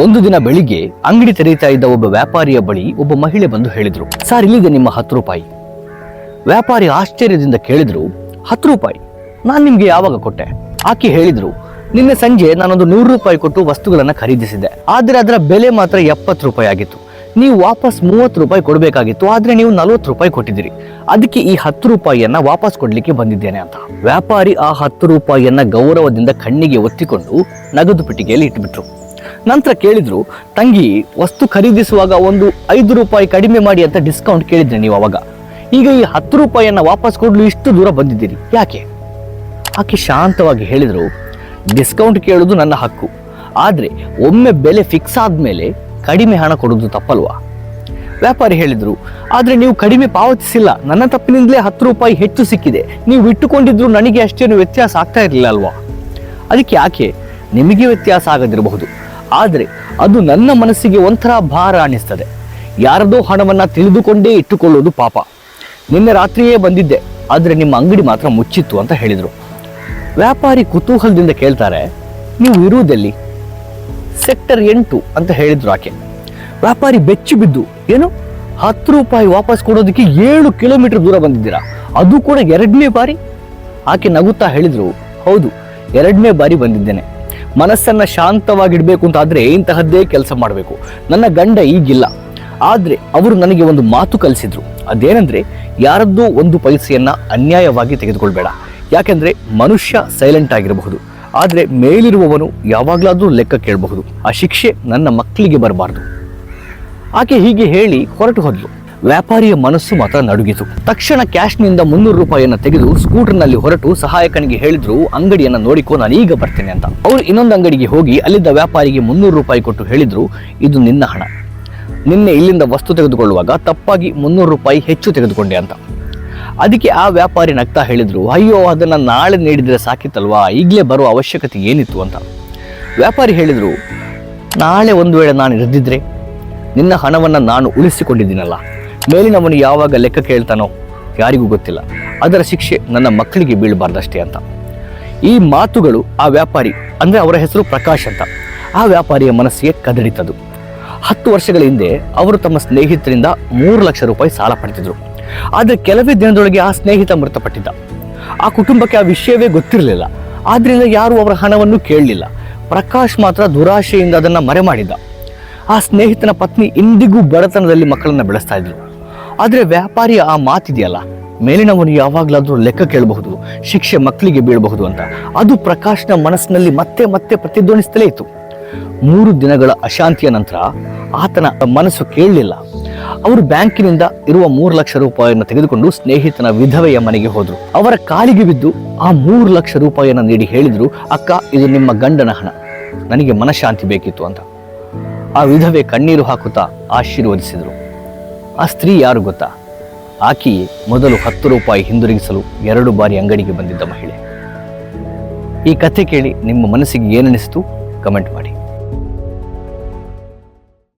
ಒಂದು ದಿನ ಬೆಳಿಗ್ಗೆ ಅಂಗಡಿ ತೆರೀತಾ ಇದ್ದ ಒಬ್ಬ ವ್ಯಾಪಾರಿಯ ಬಳಿ ಒಬ್ಬ ಮಹಿಳೆ ಬಂದು ಹೇಳಿದ್ರು, ಸರ್ ಇಲ್ಲಿದೆ ನಿಮ್ಮ ಹತ್ತು ರೂಪಾಯಿ. ವ್ಯಾಪಾರಿ ಆಶ್ಚರ್ಯದಿಂದ ಕೇಳಿದ್ರು, ಹತ್ತು ರೂಪಾಯಿ? ನಾನು ನಿಮ್ಗೆ ಯಾವಾಗ ಕೊಟ್ಟೆ? ಆಕೆ ಹೇಳಿದ್ರು, ನಿನ್ನೆ ಸಂಜೆ ನಾನೊಂದು ನೂರು ರೂಪಾಯಿ ಕೊಟ್ಟು ವಸ್ತುಗಳನ್ನು ಖರೀದಿಸಿದೆ ಆದರೆ ಅದರ ಬೆಲೆ ಮಾತ್ರ ಎಪ್ಪತ್ತು ರೂಪಾಯಿ ಆಗಿತ್ತು. ನೀವು ವಾಪಸ್ ಮೂವತ್ತು ರೂಪಾಯಿ ಕೊಡಬೇಕಾಗಿತ್ತು, ಆದರೆ ನೀವು ನಲವತ್ತು ರೂಪಾಯಿ ಕೊಟ್ಟಿದ್ದೀರಿ. ಅದಕ್ಕೆ ಈ ಹತ್ತು ರೂಪಾಯಿಯನ್ನ ವಾಪಸ್ ಕೊಡಲಿಕ್ಕೆ ಬಂದಿದ್ದೇನೆ ಅಂತ. ವ್ಯಾಪಾರಿ ಆ ಹತ್ತು ರೂಪಾಯಿಯನ್ನ ಗೌರವದಿಂದ ಕಣ್ಣಿಗೆ ಒತ್ತಿಕೊಂಡು ನಗದು ಪೆಟ್ಟಿಗೆಯಲ್ಲಿ ಇಟ್ಬಿಟ್ರು. ನಂತರ ಕೇಳಿದ್ರು, ತಂಗಿ, ವಸ್ತು ಖರೀದಿಸುವಾಗ ಒಂದು ಐದು ರೂಪಾಯಿ ಕಡಿಮೆ ಮಾಡಿ ಅಂತ ಡಿಸ್ಕೌಂಟ್ ಕೇಳಿದ್ರಿ ನೀವು ಅವಾಗ. ಈಗ ಈ ಹತ್ತು ರೂಪಾಯಿಯನ್ನ ವಾಪಸ್ ಕೊಡಲು ಇಷ್ಟು ದೂರ ಬಂದಿದ್ದೀರಿ. ಯಾಕೆ? ಆಕೆ ಶಾಂತವಾಗಿ ಹೇಳಿದ್ರು ಡಿಸ್ಕೌಂಟ್ ಕೇಳೋದು ನನ್ನ ಹಕ್ಕು. ಆದ್ರೆ ಒಮ್ಮೆ ಬೆಲೆ ಫಿಕ್ಸ್ ಆದಮೇಲೆ ಕಡಿಮೆ ಹಣ ಕೊಡೋದು ತಪ್ಪಲ್ವಾ? ವ್ಯಾಪಾರಿ ಹೇಳಿದ್ರು, ಆದ್ರೆ ನೀವು ಕಡಿಮೆ ಪಾವತಿಸಿಲ್ಲ. ನನ್ನ ತಪ್ಪಿನಿಂದಲೇ ಹತ್ತು ರೂಪಾಯಿ ಹೆಚ್ಚು ಸಿಕ್ಕಿದೆ. ನೀವು ಇಟ್ಟುಕೊಂಡಿದ್ರು ನನಗೆ ಅಷ್ಟೇನು ವ್ಯತ್ಯಾಸ ಆಗ್ತಾ ಇರಲಿಲ್ಲ ಅಲ್ವಾ? ಅದಕ್ಕೆ ಯಾಕೆ ನಿಮಗೆ ವ್ಯತ್ಯಾಸ ಆಗದಿರಬಹುದು. ಆದರೆ ಅದು ನನ್ನ ಮನಸ್ಸಿಗೆ ಒಂಥರ ಭಾರ ಅನಿಸ್ತದೆ. ಯಾರದೋ ಹಣವನ್ನು ತಿಳಿದುಕೊಂಡೇ ಇಟ್ಟುಕೊಳ್ಳೋದು ಪಾಪ. ನಿನ್ನೆ ರಾತ್ರಿಯೇ ಬಂದಿದ್ದೆ, ಆದರೆ ನಿಮ್ಮ ಅಂಗಡಿ ಮಾತ್ರ ಮುಚ್ಚಿತ್ತು ಅಂತ ಹೇಳಿದರು. ವ್ಯಾಪಾರಿ ಕುತೂಹಲದಿಂದ ಕೇಳ್ತಾರೆ, ನೀವು ಇರುವುದೆಲ್ಲಿ? ಸೆಕ್ಟರ್ ಎಂಟು ಅಂತ ಹೇಳಿದ್ರು ಆಕೆ. ವ್ಯಾಪಾರಿ ಬೆಚ್ಚಿ ಬಿದ್ದು, ಏನು? ಹತ್ತು ರೂಪಾಯಿ ವಾಪಸ್ ಕೊಡೋದಕ್ಕೆ ಏಳು ಕಿಲೋಮೀಟರ್ ದೂರ ಬಂದಿದ್ದೀರಾ? ಅದು ಕೂಡ ಎರಡನೇ ಬಾರಿ? ಆಕೆ ನಗುತ್ತಾ ಹೇಳಿದ್ರು, ಹೌದು, ಎರಡನೇ ಬಾರಿ ಬಂದಿದ್ದೇನೆ. ಮನಸ್ಸನ್ನ ಶಾಂತವಾಗಿಡಬೇಕು ಅಂತ ಆದ್ರೆ ಇಂತಹದ್ದೇ ಕೆಲಸ ಮಾಡಬೇಕು. ನನ್ನ ಗಂಡ ಈಗಿಲ್ಲ. ಆದರೆ ಅವರು ನನಗೆ ಒಂದು ಮಾತು ಕಲಿಸಿದ್ರು. ಅದೇನೆಂದರೆ, ಯಾರದ್ದೋ ಒಂದು ಪೈಸೆಯನ್ನು ಅನ್ಯಾಯವಾಗಿ ತೆಗೆದುಕೊಳ್ಬೇಡ. ಯಾಕೆಂದರೆ ಮನುಷ್ಯ ಸೈಲೆಂಟ್ ಆಗಿರಬಹುದು. ಆದರೆ ಮೇಲಿರುವವನು ಯಾವಾಗಲಾದರೂ ಲೆಕ್ಕ ಕೇಳಬಹುದು. ಆ ಶಿಕ್ಷೆ ನನ್ನ ಮಕ್ಕಳಿಗೆ ಬರಬಾರ್ದು. ಆಕೆ ಹೀಗೆ ಹೇಳಿ ಹೊರಟು ಹೋದ್ಲು. ವ್ಯಾಪಾರಿಯ ಮನಸ್ಸು ಮಾತ್ರ ನಡುಗಿತು. ತಕ್ಷಣ ಕ್ಯಾಶ್ನಿಂದ ಮುನ್ನೂರು ರೂಪಾಯಿಯನ್ನು ತೆಗೆದು ಸ್ಕೂಟರ್ನಲ್ಲಿ ಹೊರಟು ಸಹಾಯಕನಿಗೆ ಹೇಳಿದ್ರು, ಅಂಗಡಿಯನ್ನ ನೋಡಿಕೋ ನಾನು ಈಗ ಬರ್ತೇನೆ ಅಂತ. ಅವರು ಇನ್ನೊಂದು ಅಂಗಡಿಗೆ ಹೋಗಿ ಅಲ್ಲಿದ್ದ ವ್ಯಾಪಾರಿಗೆ ಮುನ್ನೂರು ರೂಪಾಯಿ ಕೊಟ್ಟು ಹೇಳಿದ್ರು, ಇದು ನಿನ್ನ ಹಣ. ನಿನ್ನೆ ಇಲ್ಲಿಂದ ವಸ್ತು ತೆಗೆದುಕೊಳ್ಳುವಾಗ ತಪ್ಪಾಗಿ ಮುನ್ನೂರು ರೂಪಾಯಿ ಹೆಚ್ಚು ತೆಗೆದುಕೊಂಡೆ ಅಂತ. ಅದಕ್ಕೆ ಆ ವ್ಯಾಪಾರಿ ನಗ್ತಾ ಹೇಳಿದ್ರು, ಅಯ್ಯೋ, ಅದನ್ನ ನಾಳೆ ನೀಡಿದರೆ ಸಾಕಿತ್ತಲ್ವಾ? ಈಗಲೇ ಬರುವ ಅವಶ್ಯಕತೆ ಏನಿತ್ತು ಅಂತ. ವ್ಯಾಪಾರಿ ಹೇಳಿದರು, ನಾಳೆ ಒಂದು ವೇಳೆ ನಾನು ಇರದಿದ್ರೆ ನಿನ್ನ ಹಣವನ್ನು ನಾನು ಉಳಿಸಿಕೊಂಡಿದ್ದೀನಲ್ಲ. ಮೇಲಿನವನು ಯಾವಾಗ ಲೆಕ್ಕ ಕೇಳ್ತಾನೋ ಯಾರಿಗೂ ಗೊತ್ತಿಲ್ಲ. ಅದರ ಶಿಕ್ಷೆ ನನ್ನ ಮಕ್ಕಳಿಗೆ ಬೀಳಬಾರ್ದಷ್ಟೇ ಅಂತ. ಈ ಮಾತುಗಳು ಆ ವ್ಯಾಪಾರಿ, ಅಂದರೆ ಅವರ ಹೆಸರು ಪ್ರಕಾಶ್ ಅಂತ. ಆ ವ್ಯಾಪಾರಿಯ ಮನಸ್ಸಿಗೆ ಕದಡಿತದು. ಹತ್ತು ವರ್ಷಗಳ ಹಿಂದೆ ಅವರು ತಮ್ಮ ಸ್ನೇಹಿತರಿಂದ ಮೂರು ಲಕ್ಷ ರೂಪಾಯಿ ಸಾಲ ಪಡೆದಿದ್ರು. ಆದರೆ ಕೆಲವೇ ದಿನದೊಳಗೆ ಆ ಸ್ನೇಹಿತ ಮೃತಪಟ್ಟಿದ್ದ. ಆ ಕುಟುಂಬಕ್ಕೆ ಆ ವಿಷಯವೇ ಗೊತ್ತಿರಲಿಲ್ಲ. ಆದ್ದರಿಂದ ಯಾರು ಅವರ ಹಣವನ್ನು ಕೇಳಲಿಲ್ಲ. ಪ್ರಕಾಶ್ ಮಾತ್ರ ದುರಾಶೆಯಿಂದ ಅದನ್ನು ಮರೆ ಮಾಡಿದ್ದ ಆ ಸ್ನೇಹಿತನ ಪತ್ನಿ ಇಂದಿಗೂ ಬಡತನದಲ್ಲಿ ಮಕ್ಕಳನ್ನು ಬೆಳೆಸ್ತಾ ಇದ್ರು. ಆದ್ರೆ ವ್ಯಾಪಾರಿಯ ಆ ಮಾತಿದೆಯಲ್ಲ? ಮೇಲಿನವನು ಯಾವಾಗಲಾದರೂ ಲೆಕ್ಕ ಕೇಳಬಹುದು, ಶಿಕ್ಷೆ ಮಕ್ಕಳಿಗೆ ಬೀಳಬಹುದು ಅಂತ. ಅದು ಪ್ರಕಾಶ್ನ ಮನಸ್ಸಿನಲ್ಲಿ ಮತ್ತೆ ಮತ್ತೆ ಪ್ರತಿಧ್ವನಿಸ್ತಲೇ ಇತ್ತು. ಮೂರು ದಿನಗಳ ಅಶಾಂತಿಯ ನಂತರ ಆತನ ಮನಸ್ಸು ಕೇಳಲಿಲ್ಲ. ಅವರು ಬ್ಯಾಂಕಿನಿಂದ ಇರುವ ಮೂರು ಲಕ್ಷ ರೂಪಾಯಿಯನ್ನು ತೆಗೆದುಕೊಂಡು ಸ್ನೇಹಿತನ ವಿಧವೆಯ ಮನೆಗೆ ಹೋದರು. ಅವರ ಕಾಲಿಗೆ ಬಿದ್ದು ಆ ಮೂರು ಲಕ್ಷ ರೂಪಾಯಿಯನ್ನು ನೀಡಿ ಹೇಳಿದರು, ಅಕ್ಕ, ಇದು ನಿಮ್ಮ ಗಂಡನ ಹಣ. ನನಗೆ ಮನಃಶಾಂತಿ ಬೇಕಿತ್ತು ಅಂತ. ಆ ವಿಧವೆ ಕಣ್ಣೀರು ಹಾಕುತ್ತಾ ಆಶೀರ್ವದಿಸಿದರು. ಆ ಸ್ತ್ರೀ ಯಾರು ಗೊತ್ತಾ? ಆಕೆಯೇ ಮೊದಲು ಹತ್ತು ರೂಪಾಯಿ ಹಿಂದಿರುಗಿಸಲು ಎರಡು ಬಾರಿ ಅಂಗಡಿಗೆ ಬಂದಿದ್ದ ಮಹಿಳೆ. ಈ ಕಥೆ ಕೇಳಿ ನಿಮ್ಮ ಮನಸ್ಸಿಗೆ ಏನನಿಸ್ತು? ಕಮೆಂಟ್ ಮಾಡಿ.